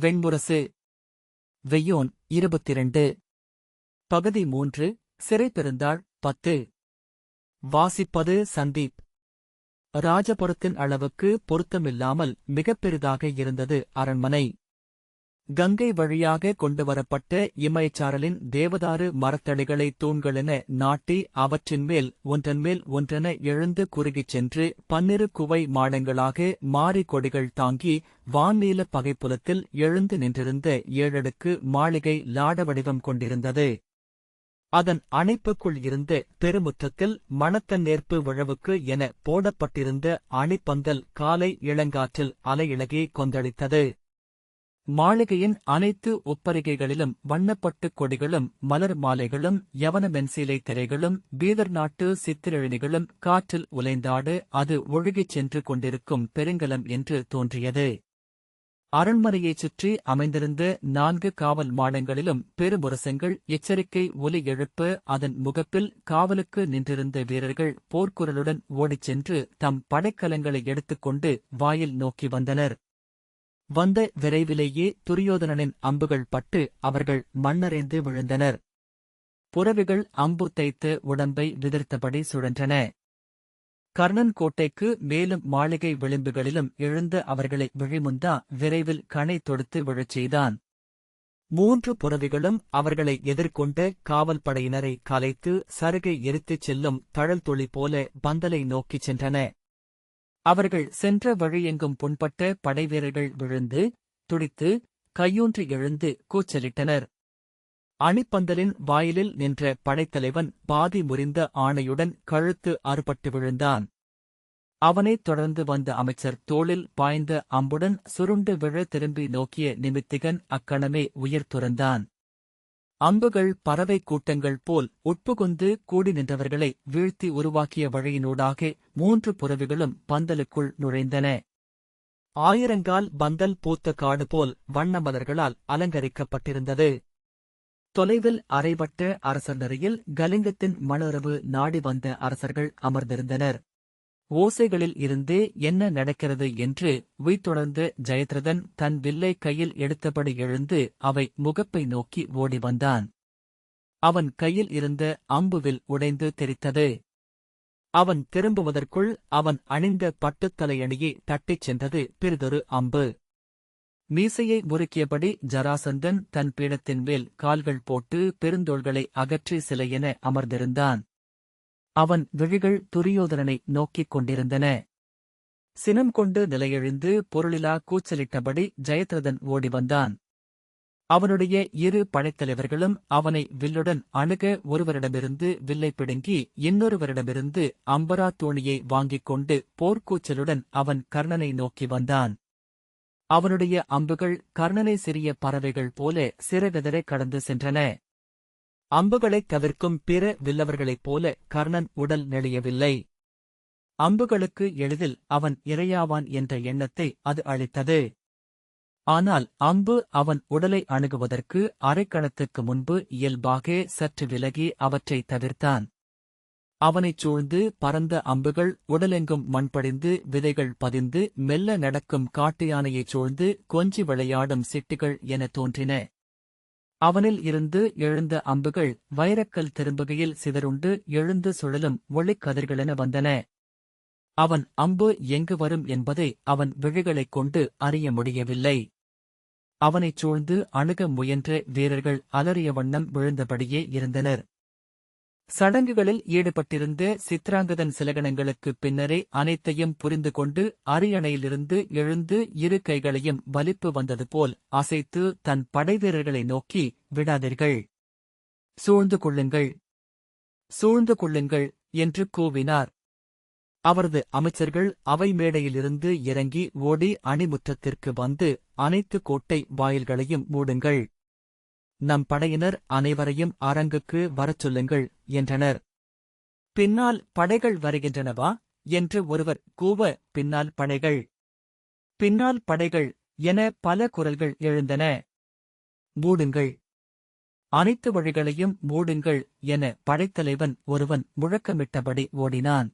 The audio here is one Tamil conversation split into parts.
வெண்முரசு வெய்யோன் இருபத்திரண்டு. பகுதி மூன்று சிறை பெருந்தாள் பத்து. வாசிப்பது சந்தீப். ராஜபுரத்தின் அளவுக்கு பொருத்தமில்லாமல் மிகப்பெரிதாக இருந்தது அரண்மனை. கங்கை வழியாக கொண்டுவரப்பட்ட இமயச்சாரலின் தேவதாறு மரத்தடிகளை தூண்களென நாட்டி அவற்றின் மேல் ஒன்றன்மேல் ஒன்றென எழுந்து குறுகிச் சென்று பன்னிரு குவை மாடங்களாக மாறி கொடிகள் தாங்கி வான்நீல பகைப்புலத்தில் எழுந்து நின்றிருந்த ஏழடுக்கு மாளிகை லாட வடிவம் கொண்டிருந்தது. அதன் அணைப்புக்குள் இருந்த பெருமுற்றத்தில் மணத்தநேர்ப்பு விழவுக்கு என போடப்பட்டிருந்த அணிப்பந்தல் காலை இளங்காற்றில் அலையிழகி கொந்தளித்தது. மாளிகையின் அனைத்து ஒப்பரிகைகளிலும் வண்ணப்பட்டுக் கொடிகளும் மலர் மாலைகளும் யவன மென்சீலை திரைகளும் பீதர் நாட்டு சித்திரழினிகளும் காற்றில் உலைந்தாடு அது ஒழுகிச் சென்று கொண்டிருக்கும் பெருங்கலம் என்று தோன்றியது. அரண்மனையைச் சுற்றி அமைந்திருந்த நான்கு காவல் மாடங்களிலும் பெருமுரசங்கள் எச்சரிக்கை ஒலி எழுப்ப அதன் முகப்பில் காவலுக்கு நின்றிருந்த வீரர்கள் போர்க்குரலுடன் ஓடிச் சென்று தம் படைக்கலங்களை எடுத்துக்கொண்டு வாயில் நோக்கி வந்தனர். வந்த விரைவிலேயே துரியோதனனின் அம்புகள் பட்டு அவர்கள் மண்ணறைந்து விழுந்தனர். புறவிகள் அம்பு தைத்து உடம்பை விதிர்த்தபடி சுழன்றன. கர்ணன் கோட்டைக்கு மேலும் மாளிகை விளிம்புகளிலும் எழுந்த அவர்களை விழிமுந்தா விரைவில் கணை தொடுத்து விழச் செய்தான். மூன்று புறவிகளும் அவர்களை எதிர்கொண்ட காவல் படையினரை கலைத்து சருகை எரித்துச் செல்லும் தழல் துளி போல பந்தலை நோக்கிச் சென்றன. அவர்கள் சென்ற வழியெங்கும் புண்பட்ட படைவீரர்கள் விழுந்து துடித்து கையூன்றி எழுந்து கூச்சலிட்டனர். அணிப்பந்தலின் வாயிலில் நின்ற படைத்தலைவன் பாதி முறிந்த ஆணையுடன் கழுத்து அறுபட்டு விழுந்தான். அவனைத் தொடர்ந்து வந்த அமைச்சர் தோளில் பாய்ந்த அம்புடன் சுருண்டு விழ திரும்பி நோக்கிய நிமித்திகன் அக்கணமே உயிர் துறந்தான். அம்புகள் பறவை கூட்டங்கள் போல் உட்புகுந்து கூடி நின்றவர்களை வீழ்த்தி உருவாக்கிய வழியினூடாக மூன்று புறவிகளும் பந்தலுக்குள் நுழைந்தன. ஆயிரங்கால் பந்தல் பூத்த காடு போல் வண்ண மலர்களால் அலங்கரிக்கப்பட்டிருந்தது. தொலைவில் அரைவட்ட அரசர் நிறையில் கலிங்கத்தின் மணரவு நாடி வந்த அரசர்கள் அமர்ந்திருந்தனர். ஓசைகளில் இருந்தே என்ன நடக்கிறது என்று உய்தொடர்ந்த ஜெயத்ரதன் தன் வில்லை கையில் எடுத்தபடி எழுந்து அவை முகப்பை நோக்கி ஓடி வந்தான். அவன் கையில் இருந்த அம்புவில் உடைந்து தெரித்தது. அவன் திரும்புவதற்குள் அவன் அணிந்த பட்டுத்தலையணியை தட்டிச் சென்றது பிறிதொரு அம்பு. மீசையை முறுக்கியபடி ஜராசந்தன் தன் பீடத்தின் மேல் கால்கள் போட்டு பெருந்தோள்களை அகற்றி சிலையென அமர்ந்திருந்தான். அவன் விழிகள் துரியோதனனை நோக்கிக் கொண்டிருந்தன. சினம் கொண்டு நிலையெழுந்து பொருளிலா கூச்சலிட்டபடி ஜெயத்ரதன் ஓடி வந்தான். அவனுடைய இரு படைத்தலைவர்களும் அவனை வில்லுடன் அணுக ஒருவரிடமிருந்து வில்லை பிடுங்கி இன்னொருவரிடமிருந்து அம்பரா தோணியை வாங்கிக் கொண்டு போர்க்கூச்சலுடன் அவன் கர்ணனை நோக்கி வந்தான். அவனுடைய அம்புகள் கர்ணனை சிறிய பறவைகள் போல சிறகெதரை கடந்து சென்றன. அம்புகளைத் தவிர்க்கும் பிற வில்லவர்களைப் போல கர்ணன் உடல் நெளியவில்லை. அம்புகளுக்கு எளிதில் அவன் இரையாவான் என்ற எண்ணத்தை அது அளித்தது. ஆனால் அம்பு அவன் உடலை அணுகுவதற்கு அரைக்கணத்துக்கு முன்பு இயல்பாக சற்று விலகி அவற்றை தவிர்த்தான். அவனைச் சூழ்ந்து பறந்த அம்புகள் உடலெங்கும் மண்படிந்து விதைகள் பதிந்து மெல்ல நடக்கும் காட்டு யானையைச் சூழ்ந்து கொஞ்சி விளையாடும் சிட்டிகள் என தோன்றின. அவனில் இருந்து எழுந்த அம்புகள் வைரக்கல் திரும்புகையில் சிதறுண்டு எழுந்து சுழலும் ஒளிக்கதிர்களென வந்தன. அவன் அம்பு எங்கு வரும் என்பதை அவன் விழிகளைக் கொண்டு அறிய முடியவில்லை. அவனைச் சூழ்ந்து அணுக முயன்ற வீரர்கள் அலறிய வண்ணம் விழுந்தபடியே இருந்தனர். சடங்குகளில் ஈடுபட்டிருந்த சித்ராங்கதன் சிலகணங்களுக்கு பின்னரே அனைத்தையும் புரிந்து கொண்டு அரியணையிலிருந்து எழுந்து இரு கைகளையும் வலிப்பு வந்தது போல் அசைத்து தன் படைவீரர்களை நோக்கி விடாதீர்கள். சூழ்ந்து கொள்ளுங்கள். சூழ்ந்து கொள்ளுங்கள் என்று கூவினார். அவரது அமைச்சர்கள் அவை மேடையிலிருந்து இறங்கி ஓடி அணிமுற்றத்திற்கு வந்து அனைத்து கோட்டை வாயில்களையும் மூடுங்கள். நம் படையினர் அனைவரையும் அரங்குக்கு வரச் சொல்லுங்கள் என்றனர். பின்னால் படைகள் வருகின்றனவா என்று ஒருவர் கூவ பின்னால் படைகள். பின்னால் படைகள் என பல குரல்கள் எழுந்தன. மூடுங்கள். அனைத்து வழிகளையும் மூடுங்கள் என படைத்தலைவன் ஒருவன் முழக்கமிட்டபடி ஓடினான்.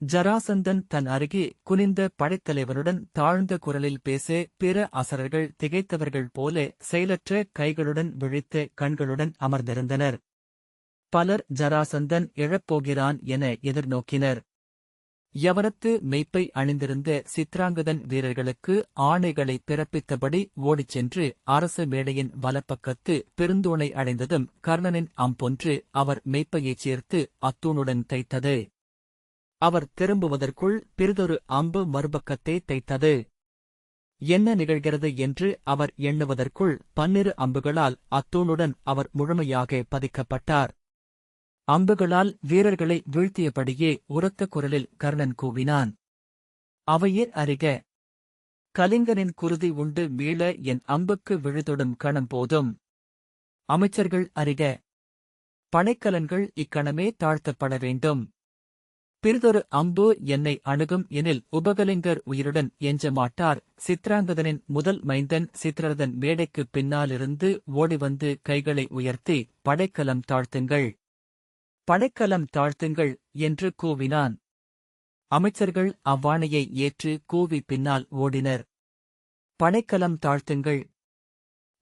ஜராசந்தன் தன் அருகே குனிந்த படைத்தலைவனுடன் தாழ்ந்த குரலில் பேச பிற அசரர்கள் திகைத்தவர்கள் போல செயலற்ற கைகளுடன் விழித்த கண்களுடன் அமர்ந்திருந்தனர். பலர் ஜராசந்தன் இழப்போகிறான் என எதிர்நோக்கினர். யவனத்து மெய்ப்பை அணிந்திருந்த சித்ராங்கதன் வீரர்களுக்கு ஆணைகளை பிறப்பித்தபடி ஓடிச் சென்று அரச மேடையின் வலப்பக்கத்து பெருந்தூணை அடைந்ததும் கர்ணனின் அம்பொன்று அவர் மெய்ப்பையைச் சேர்த்து அத்தூணுடன் தைத்தது. அவர் திரும்புவதற்குள் பிறிதொரு அம்பு மறுபக்கத்தை தைத்தது. என்ன நிகழ்கிறது என்று அவர் எண்ணுவதற்குள் பன்னிரு அம்புகளால் அத்தூணுடன் அவர் முழுமையாக பதிக்கப்பட்டார். அம்புகளால் வீரர்களை வீழ்த்தியபடியே உரத்த குரலில் கர்ணன் கூவினான். அவையே அறிக கலிங்கனின் குருதி உண்டு மீள என் அம்புக்கு விழுதொடும் கணம் போதும். அமைச்சர்கள் அறிக பனைக்கலன்கள் இக்கணமே தாழ்த்தப்பட வேண்டும். பிறிதொரு அம்பு என்னை அணுகும் எனில் உபகலிங்கர் உயிருடன் எஞ்ச மாட்டார் சித்ராங்கதனின் முதல் மைந்தன் சித்திரதன் மேடைக்குப் பின்னாலிருந்து ஓடிவந்து கைகளை உயர்த்தி படைக்கலம் தாழ்த்துங்கள். படைக்கலம் தாழ்த்துங்கள் என்று கூவினான். அமைச்சர்கள் அவ்வாணையை ஏற்று கூவி பின்னால் ஓடினர். படைக்கலம் தாழ்த்துங்கள்.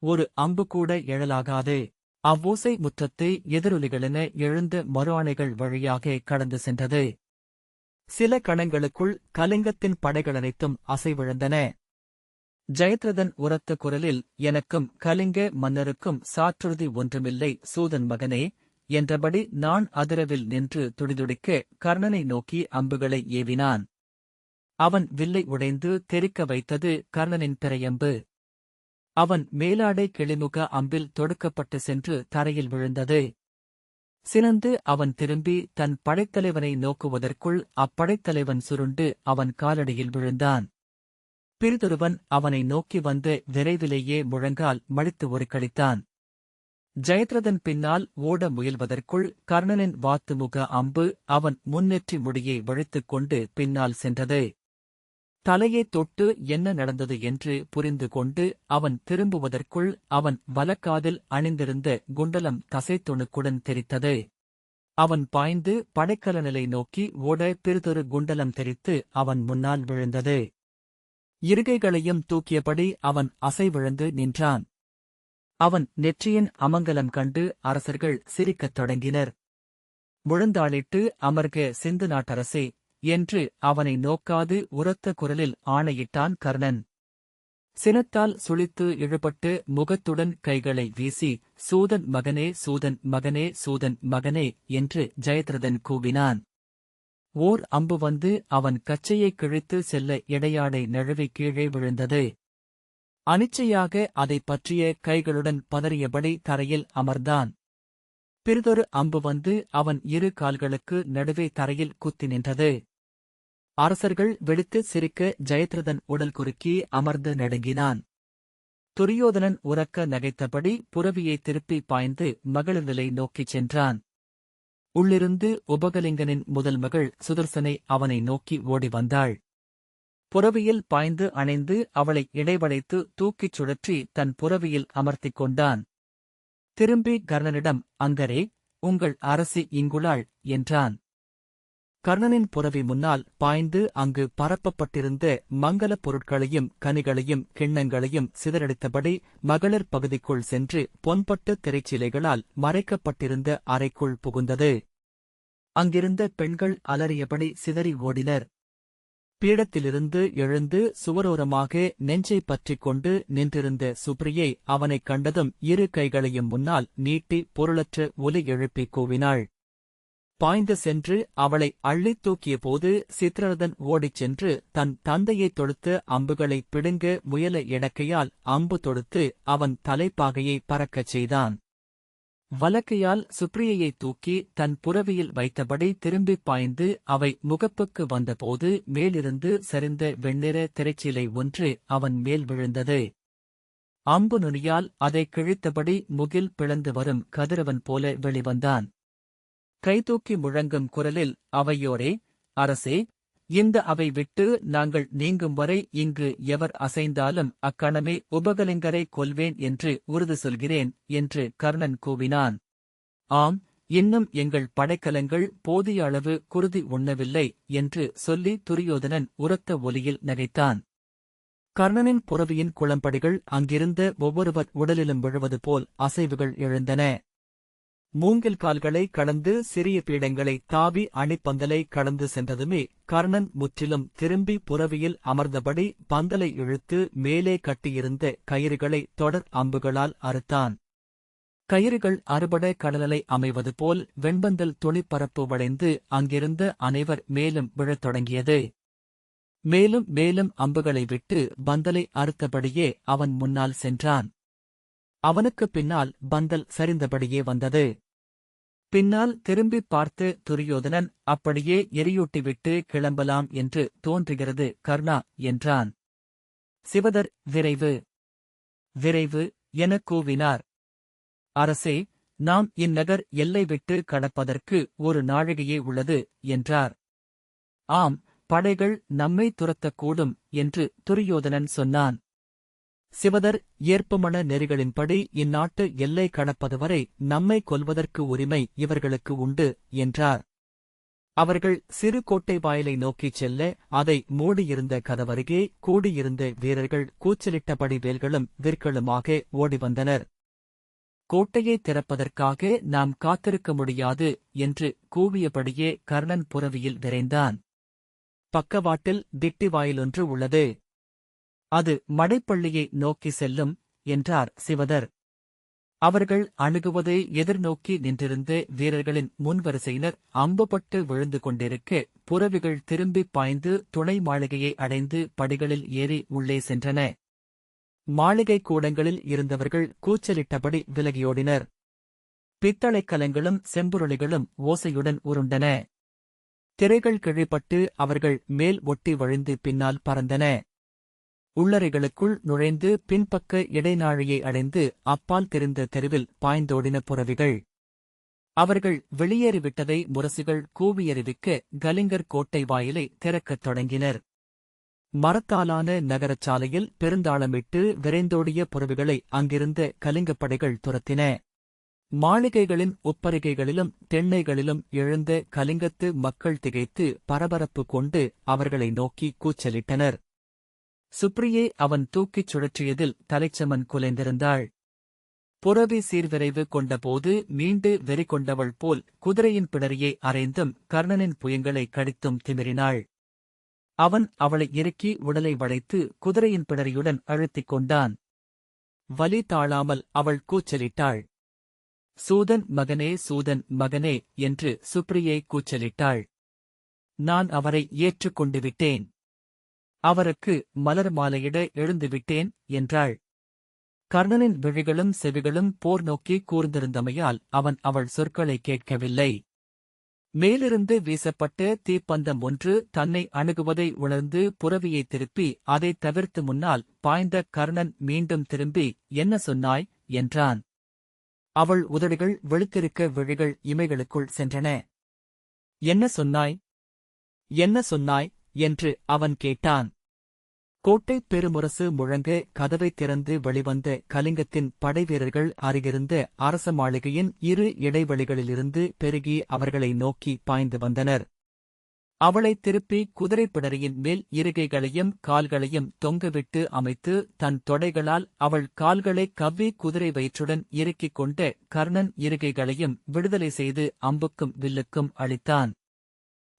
ஒரு அம்பு கூட எழலாகாது. அவ்வோசை முற்றத்தை எதிரொலிகளென எழுந்த மறுஆணைகள் வழியாக கடந்து சென்றது. சில கணங்களுக்குள் கலிங்கத்தின் படைகள் அனைத்தும் அசைவிழந்தன. ஜெயத்ரதன் உரத்த குரலில் எனக்கும் கலிங்க மன்னருக்கும் சாற்றுறுதி ஒன்றுமில்லை சூதன் மகனே என்றபடி நான் அதிரவில் நின்று துடிதுடிக்க கர்ணனை நோக்கி அம்புகளை ஏவினான். அவன் வில்லை உடைந்து தெறிக்க வைத்தது கர்ணனின் பிறையம்பு. அவன் மேலாடை கிளிமுக அம்பில் தொடுக்கப்பட்டு சென்று தரையில் விழுந்தது. சினந்து அவன் திரும்பி தன் படைத்தலைவனை நோக்குவதற்குள் அப்படைத்தலைவன் சுருண்டு அவன் காலடியில் விழுந்தான். பிறிதொருவன் அவனை நோக்கி வந்து விரைவிலேயே முழங்கால் மடித்து ஒரு கழித்தான் ஜெயத்ரதன் பின்னால் ஓட முயல்வதற்குள் கர்ணனின் வாத்துமுக அம்பு அவன் முன்னெற்றி முடியை வழித்துக் கொண்டு பின்னால் சென்றது. தலையை தொட்டு என்ன நடந்தது என்று புரிந்து கொண்டு அவன் திரும்புவதற்குள் அவன் வலக்காதில் அணிந்திருந்த குண்டலம் தசைத்துணுக்குடன் தெரித்தது. அவன் பாய்ந்து படைக்கலநிலை நோக்கி ஓட பிறிதொரு குண்டலம் தெரித்து அவன் முன்னால் விழுந்தது. இருகைகளையும் தூக்கியபடி அவன் அசைவிழந்து நின்றான். அவன் நெற்றியின் அமங்கலம் கண்டு அரசர்கள் சிரிக்கத் தொடங்கினர். முழந்தாளிட்டு அமர்க சிந்து நாட்டரசே என்று அவனை நோக்காது உரத்த குரலில் ஆணையிட்டான் கர்ணன். சினத்தால் சுளித்து இழுபட்டு முகத்துடன் கைகளை வீசி சூதன் மகனே சூதன் மகனே சூதன் மகனே என்று ஜெயத்ரதன் கூவினான். ஓர் அம்பு வந்து அவன் கச்சையைக் கிழித்து செல்ல இடையாடை நழுவி கீழே விழுந்தது. அனிச்சையாக அதைப் பற்றிய கைகளுடன் பதறியபடி தரையில் அமர்ந்தான். பிறிதொரு அம்பு வந்து அவன் இரு கால்களுக்கு நடுவே தரையில் குத்தி நின்றது. அரசர்கள் வெடித்து சிரிக்க ஜெயத்ரதன் உடல் குறுக்கி அமர்ந்து நடுங்கினான். துரியோதனன் உறக்க நகைத்தபடி புறவியை திருப்பி பாய்ந்து மகளிர் நோக்கிச் சென்றான். உள்ளிருந்து உபகலிங்கனின் முதல் மகள் சுதர்சனை அவனை நோக்கி ஓடி வந்தாள். புறவியில் பாய்ந்து அணைந்து அவளை இடைவளைத்து தூக்கிச் சுழற்றி தன் புறவியில் அமர்த்திக் கொண்டான். திரும்பி கர்ணனிடம் அங்கரே உங்கள் அரசி இங்குளாள் என்றான். கர்ணனின் புறவி முன்னால் பாய்ந்து அங்கு பரப்பப்பட்டிருந்த மங்கலப் பொருட்களையும் கனிகளையும் கிண்ணங்களையும் சிதறடித்தபடி மகளிர் பகுதிக்குள் சென்று பொன்பட்டு திரைச்சிலைகளால் மறைக்கப்பட்டிருந்த அறைக்குள் புகுந்தது. அங்கிருந்த பெண்கள் அலறியபடி சிதறி ஓடினர். பீடத்திலிருந்து எழுந்து சுவரோரமாக நெஞ்சை பற்றிக் கொண்டு நின்றிருந்த சுப்ரியை அவனைக் கண்டதும் இரு கைகளையும் முன்னால் நீட்டி பொருளற்ற ஒலி எழுப்பி கூவினாள். பாய்ந்து சென்று அவளை அள்ளித் தூக்கிய போது சித்ரரதன் ஓடிச் சென்று தன் தந்தையைத் தொடுத்து அம்புகளை பிடுங்க முயல இடக்கையால் அம்பு தொடுத்து அவன் தலைப்பாகையை பறக்கச் செய்தான். வலக்கையால் சுப்ரியையை தூக்கி தன் புறவியில் வைத்தபடி திரும்பிப் பாய்ந்து அவை முகப்புக்கு வந்தபோது மேலிருந்து சரிந்த வெண்ணிற திரைச்சீலை ஒன்று அவன் மேல் விழுந்தது. அம்பு நுனியால் அதை கிழித்தபடி முகில் பிளந்து வரும் கதிரவன் போல வெளிவந்தான். கைதூக்கி முழங்கும் குரலில் அவையோரே அரசே இந்த அவை விட்டு நாங்கள் நீங்கும் வரை இங்கு எவர் அசைந்தாலும் அக்கணமே உபகலிங்கரை கொல்வேன் என்று உறுதி சொல்கிறேன் என்று கர்ணன் கூவினான். ஆம் இன்னும் எங்கள் படைக்கலங்கள் போதிய அளவு குருதி உண்ணவில்லை என்று சொல்லி துரியோதனன் உரத்த ஒலியில் நகைத்தான். கர்ணனின் புறவியின் குளம்படிகள் அங்கிருந்த ஒவ்வொருவர் உடலிலும் விழுவது போல் அசைவுகள் எழுந்தன. மூங்கில் கால்களை கடந்து சிறிய பீடங்களை தாவி அணிப்பந்தலை கடந்து சென்றதுமே கர்ணன் முற்றிலும் திரும்பி புறவியில் அமர்ந்தபடி பந்தலை இழுத்து மேலே கட்டியிருந்த கயிறுகளை தொடர் அம்புகளால் அறுத்தான். கயிறுகள் அறுபட கடலலை அமைவது போல் வெண்பந்தல் துளிப்பரப்பு வளைந்து அங்கிருந்த அனைவர் மேலும் விழத் தொடங்கியது. மேலும் மேலும் அம்புகளை விட்டு பந்தலை அறுத்தபடியே அவன் முன்னால் சென்றான். அவனுக்குப் பின்னால் பந்தல் சரிந்தபடியே வந்தது. பின்னால் திரும்பிப் பார்த்து துரியோதனன் அப்படியே எரியூட்டிவிட்டு கிளம்பலாம் என்று தோன்றுகிறது கர்ணா என்றான். சிவதர் விரைவு விரைவு எனக் கூவினார். அரசே நாம் இந்நகர் எல்லை விட்டு கடப்பதற்கு ஒரு நாழிகையே உள்ளது என்றார். ஆம் படைகள் நம்மை துரத்தக்கூடும் என்று துரியோதனன் சொன்னான். சிவதர் ஏற்பமண நெறிகளின்படி இந்நாட்டு எல்லை கடப்பதுவரை நம்மை கொல்வதற்கு உரிமை இவர்களுக்கு உண்டு என்றார். அவர்கள் சிறு கோட்டை வாயிலை நோக்கிச் செல்ல அதை மூடியிருந்த கதவருகே கூடியிருந்த வீரர்கள் கூச்சலிட்டபடி வேல்களும் விற்களுமாக ஓடிவந்தனர். கோட்டையை திறப்பதற்காக நாம் காத்திருக்க முடியாது என்று கூவியபடியே கர்ணன் புறவியில் விரைந்தான். பக்கவாட்டில் திட்டி வாயிலொன்று உள்ளது. அது மடைப்பள்ளியை நோக்கி செல்லும் என்றார் சிவதர். அவர்கள் அணுகுவதை எதிர்நோக்கி நின்றிருந்த வீரர்களின் முன்வரிசையினர் அம்புபட்டு விழுந்து கொண்டிருக்க புறவிகள் திரும்பிப் பாய்ந்து துணை மாளிகையை அடைந்து படிகளில் ஏறி உள்ளே சென்றன. மாளிகை கூடங்களில் இருந்தவர்கள் கூச்சலிட்டபடி விலகியோடினர். பித்தளைக் கலங்களும் செம்புருளிகளும் ஓசையுடன் உருண்டன. திரைகள் கிழிப்பட்டு அவர்கள் மேல் ஒட்டி வழிந்து பின்னால் பறந்தன. உள்ளறைகளுக்குள் நுழைந்து பின்பக்க இடைநாழியை அடைந்து அப்பால் தெரிந்த தெருவில் பாய்ந்தோடின புறவிகள். அவர்கள் வெளியேறிவிட்டதை முரசுகள் கூவியறிவிக்க கலிங்கர் கோட்டை வாயிலை திறக்கத் தொடங்கினர். மரத்தாலான நகரச் சாலையில் பெருந்தாளமிட்டு விரைந்தோடிய புறவிகளை அங்கிருந்த கலிங்கப் படைகள் துரத்தின. மாளிகைகளின் உப்பரிகைகளிலும் தென்னைகளிலும் எழுந்த கலிங்கத்து மக்கள் திகைத்து பரபரப்பு கொண்டு அவர்களை நோக்கி கூச்சலிட்டனர். சுப்ரியே அவன் தூக்கிச் சுழற்றியதில் தலைச்சமன் குலைந்திருந்தாள். புறவி சீர்விரைவு கொண்டபோது மீண்டு வெறி கொண்டவள் போல் குதிரையின் பிடரியை அரைந்தும் கர்ணனின் புயங்களை கடித்தும் திமிரினாள். அவன் அவளை இறுக்கி உடலை வளைத்து குதிரையின் பிடரியுடன் அழுத்திக் கொண்டான். வலி தாழாமல் அவள் கூச்சலிட்டாள். சூதன் மகனே சூதன் மகனே என்று சுப்ரியை கூச்சலிட்டாள். நான் அவரை ஏற்றுக்கொண்டு விட்டேன். அவருக்கு மலர் மாலையிட எழுந்துவிட்டேன் என்றாள். கர்ணனின் விழிகளும் செவிகளும் போர் நோக்கி கூர்ந்திருந்தமையால் அவன் அவள் சொற்களை கேட்கவில்லை. மேலிருந்து வீசப்பட்ட தீப்பந்தம் ஒன்று தன்னை அணுகுவதை உணர்ந்து புறவியை திருப்பி அதைத் தவிர்த்து முன்னால் பாய்ந்த கர்ணன் மீண்டும் திரும்பி என்ன சொன்னாய்? என்றான். அவள் உதடுகள் வெளுத்திருக்க விழிகள் இமைகளுக்குள் சென்றன. என்ன சொன்னாய்? என்ன சொன்னாய்? என்று அவன் கேட்டான். கோட்டைப் பெருமுரசு முழங்க கதவைத் திறந்து வெளிவந்த கலிங்கத்தின் படைவீரர்கள் அருகிருந்த அரச மாளிகையின் இரு இடைவெளிகளிலிருந்து பெருகி அவர்களை நோக்கி பாய்ந்து வந்தனர். அவளை திருப்பி குதிரைப்பிடரியின் மேல் இருகைகளையும் கால்களையும் தொங்கவிட்டு அமைத்து தன் தொடைகளால் அவள் கால்களை கவ்வி குதிரை வயிற்றுடன் இறுக்கிக் கொண்ட கர்ணன் இருகைகளையும் விடுதலை செய்து அம்புக்கும் வில்லுக்கும் அளித்தான்.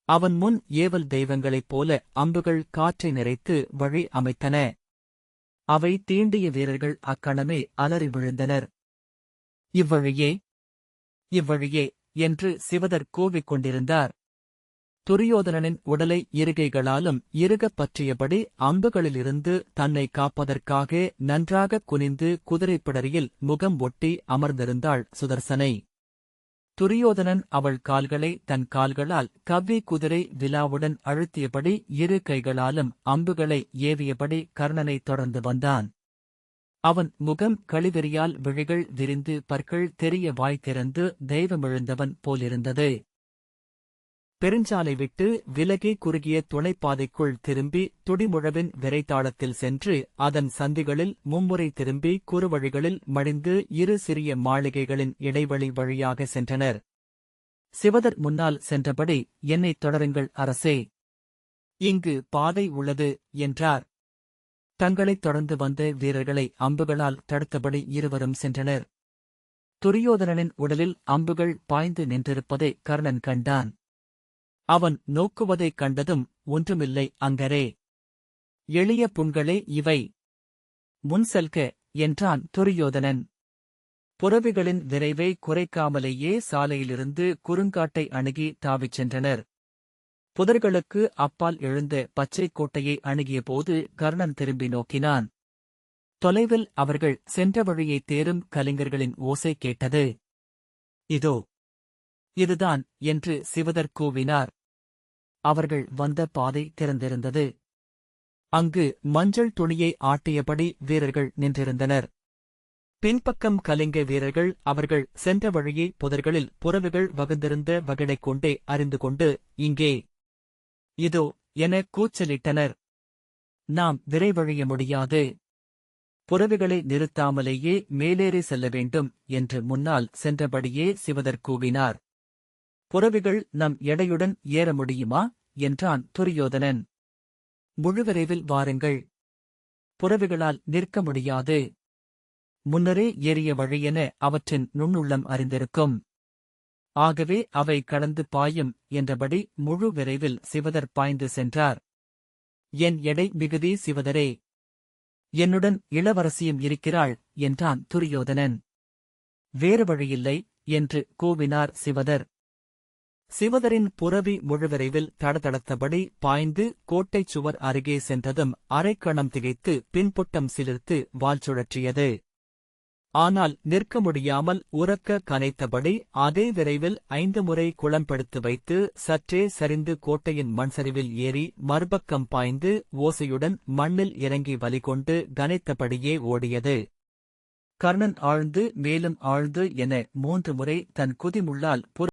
அவன் முன் ஏவல் தெய்வங்களைப் போல அம்புகள் காற்றை நிறைத்து வழி அமைத்தன. அவை தீண்டிய வீரர்கள் அக்கணமே அலறி விழுந்தனர். இவ்வழியே இவ்வழியே என்று சிவதர் கூவிக் கொண்டிருந்தார். துரியோதனனின் உடலை இருகைகளாலும் இருகப் பற்றியபடி அம்புகளிலிருந்து தன்னை காப்பதற்காக நன்றாக குனிந்து குதிரைப்பிடரியில் முகம் ஒட்டி அமர்ந்திருந்தாள் சுதர்சனை. துரியோதனன் அவள் கால்களை தன் கால்களால் கவ்வி குதிரை விலாவுடன் அழுத்தியபடி இரு கைகளாலும் அம்புகளை ஏவியபடி கர்ணனை தொடர்ந்து வந்தான். அவன் முகம் கழிவெறியால் விழிகள் விரிந்து பற்கள் தெரிய வாய் திறந்து தெய்வமிழந்தவன் போலிருந்தது. பெருஞ்சாலை விட்டு விலகி குறுகிய துணைப்பாதைக்குள் திரும்பி துடிமுழவின் விரைத்தாளத்தில் சென்று அதன் சந்திகளில் மும்முறை திரும்பி குறுவழிகளில் மடிந்து இரு சிறிய மாளிகைகளின் இடைவெளி வழியாக சென்றனர். சிவதர் முன்னால் சென்றபடி என்னைத் தொடருங்கள் அரசே. இங்கு பாதை உள்ளது என்றார். தங்களைத் தொடர்ந்து வந்த வீரர்களை அம்புகளால் தடுத்தபடி இருவரும் சென்றனர். துரியோதனனின் உடலில் அம்புகள் பாய்ந்து நின்றிருப்பதை கர்ணன் கண்டான். அவன் நோக்குவதைக் கண்டதும் ஒன்றுமில்லை அங்கரே. எளிய புண்களே இவை. முன் செல்க என்றான் துரியோதனன். புறவிகளின் விரைவை குறைக்காமலேயே சாலையிலிருந்து குறுங்காட்டை அணுகி தாவிச் சென்றனர். புதர்களுக்கு அப்பால் எழுந்த பச்சைக் கோட்டையை அணுகியபோது கர்ணன் திரும்பி நோக்கினான். தொலைவில் அவர்கள் சென்ற வழியைத் தேரும் கலிங்கர்களின் ஓசை கேட்டது. இதோ இதுதான் என்று சிவதர் கூவினார். அவர்கள் வந்த பாதை திறந்திருந்தது. அங்கு மஞ்சள் துணியை ஆட்டியபடி வீரர்கள் நின்றிருந்தனர். பின்பக்கம் கலிங்க வீரர்கள் அவர்கள் சென்ற வழியே புதர்களில் புறவுகள் வகுந்திருந்த வகனைக் கொண்டே அறிந்து கொண்டு இங்கே இதோ என கூச்சலிட்டனர். நாம் விரைவழிய முடியாது. புறவிகளை நிறுத்தாமலேயே மேலேறி செல்ல வேண்டும் என்று முன்னால் சென்றபடியே சிவதர் கூவினார். புறவிகள் நம் எடையுடன் ஏற முடியுமா? என்றான் துரியோதனன். முழுவிரைவில் வாருங்கள். புறவிகளால் நிற்க முடியாது. முன்னரே ஏறிய வழியென அவற்றின் நுண்ணுள்ளம் அறிந்திருக்கும். ஆகவே அவை கடந்து பாயும் என்றபடி முழு விரைவில் சிவதர் பாய்ந்து சென்றார். என் எடை மிகுதி சிவதரே. என்னுடன் இளவரசியும் இருக்கிறாள் என்றான் துரியோதனன். வேறு வழியில்லை என்று கூவினார் சிவதர். சிவதரின் புறவி முழுவிரைவில் தடதடத்தபடி பாய்ந்து கோட்டைச் சுவர் அருகே சென்றதும் அரைக்கணம் திகைத்து பின்புட்டம் சிலிர்த்து வால் சுழற்றியது. ஆனால் நிற்க முடியாமல் உறக்க கனைத்தபடி அதே விரைவில் ஐந்து முறை குளம்பெடுத்து வைத்து சற்றே சரிந்து கோட்டையின் மண்சரிவில் ஏறி மறுபக்கம் பாய்ந்து ஓசையுடன் மண்ணில் இறங்கி வலிகொண்டு கனைத்தபடியே ஓடியது. கர்ணன் ஆழ்ந்து மேலும் ஆழ்ந்து என மூன்று முறை தன் குதிமுள்ளால் புற